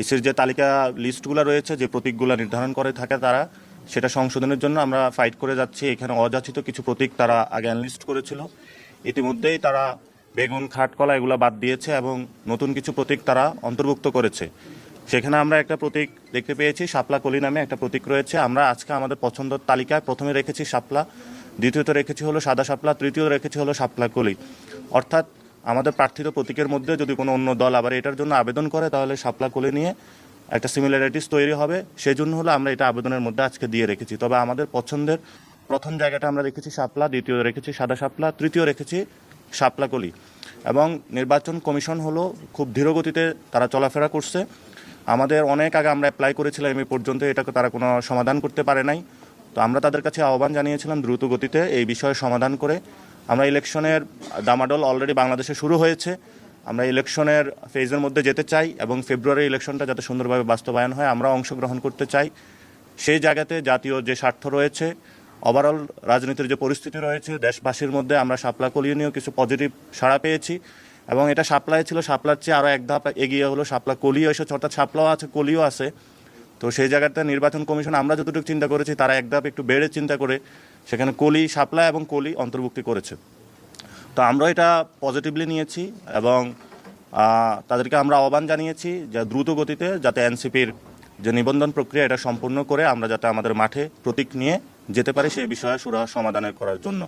ইসির যে তালিকা লিস্টগুলো রয়েছে, যে প্রতীকগুলো নির্ধারণ করে থাকে তারা, সেটা সংশোধনের জন্য আমরা ফাইট করে যাচ্ছি। এখানে অযাচিত কিছু প্রতীক তারা আগে অ্যানলিস্ট করেছিল। ইতিমধ্যেই তারা বেগুন, খাটকলা এগুলো বাদ দিয়েছে এবং নতুন কিছু প্রতীক তারা অন্তর্ভুক্ত করেছে। সেখানে আমরা একটা প্রতীক দেখতে পেয়েছি, শাপলা কলি নামে একটা প্রতীক রয়েছে। আমরা আজকে আমাদের পছন্দের তালিকায় প্রথমে রেখেছি শাপলা, দ্বিতীয়ত রেখেছি হলো সাদা শাপলা তৃতীয় রেখেছি হলো শাপলা কলি। অর্থাৎ আমাদের প্রার্থিত প্রতীকের মধ্যে যদি কোনো অন্য দল আবার এটার জন্য আবেদন করে, তাহলে শাপলা কলি নিয়ে একটা সিমিলারিটিস তৈরি হবে। সেই জন্য হলো আমরা এটা আবেদনের মধ্যে আজকে দিয়ে রেখেছি। তবে আমাদের পছন্দের প্রথম জায়গাটা আমরা রেখেছি শাপলা, দ্বিতীয় রেখেছি সাদা শাপলা, তৃতীয় রেখেছি শাপলা কলি। এবং নির্বাচন কমিশন হলো খুব ধীরগতিতে তারা চলাফেরা করছে। আমাদের অনেক আগে আমরা অ্যাপ্লাই করেছিলাম, এই পর্যন্ত এটাকে তারা কোনো সমাধান করতে পারে নাই। তো আমরা তাদের কাছে আহ্বান জানিয়েছিলাম দ্রুত গতিতে এই বিষয়ে সমাধান করে আমরা ইলেকশনের দামাডল অলরেডি বাংলাদেশে শুরু হয়েছে। আমরা ইলেকশনের ফেজের মধ্যে যেতে চাই এবং ফেব্রুয়ারি ইলেকশনটা যাতে সুন্দরভাবে বাস্তবায়ন হয়, আমরা অংশগ্রহণ করতে চাই। সেই জায়গাতে জাতীয় যে স্বার্থ রয়েছে ওভারঅল রাজনীতির যে পরিস্থিতি রয়েছে, দেশবাসীর মধ্যে আমরা শাপলা কলিও নিয়েও কিছু পজিটিভ সাড়া পেয়েছি এবং এটা সাপ্লাই ছিল শাপলার চেয়ে আরও এক ধাপ এগিয়ে হলো শাপলা কলিও এসেছে, অর্থাৎ শাপলাও আছে, কলিও আছে। তো সেই জায়গাতে নির্বাচন কমিশন, আমরা যতটুকু চিন্তা করেছি, তারা এক ধাপ একটু বেড়ে চিন্তা করে সেখানে কলি সাপ্লাই এবং কলি অন্তর্ভুক্তি করেছে। তো আমরা এটা পজিটিভলি নিয়েছি এবং তাদেরকে আমরা আহ্বান জানিয়েছি যে দ্রুত গতিতে যাতে এনসিপির যে নিবন্ধন প্রক্রিয়া এটা সম্পূর্ণ করে আমরা যাতে আমাদের মাঠে প্রতীক নিয়ে যেতে পারি সেই বিষয়ে সুরা সমাধানের করার জন্য।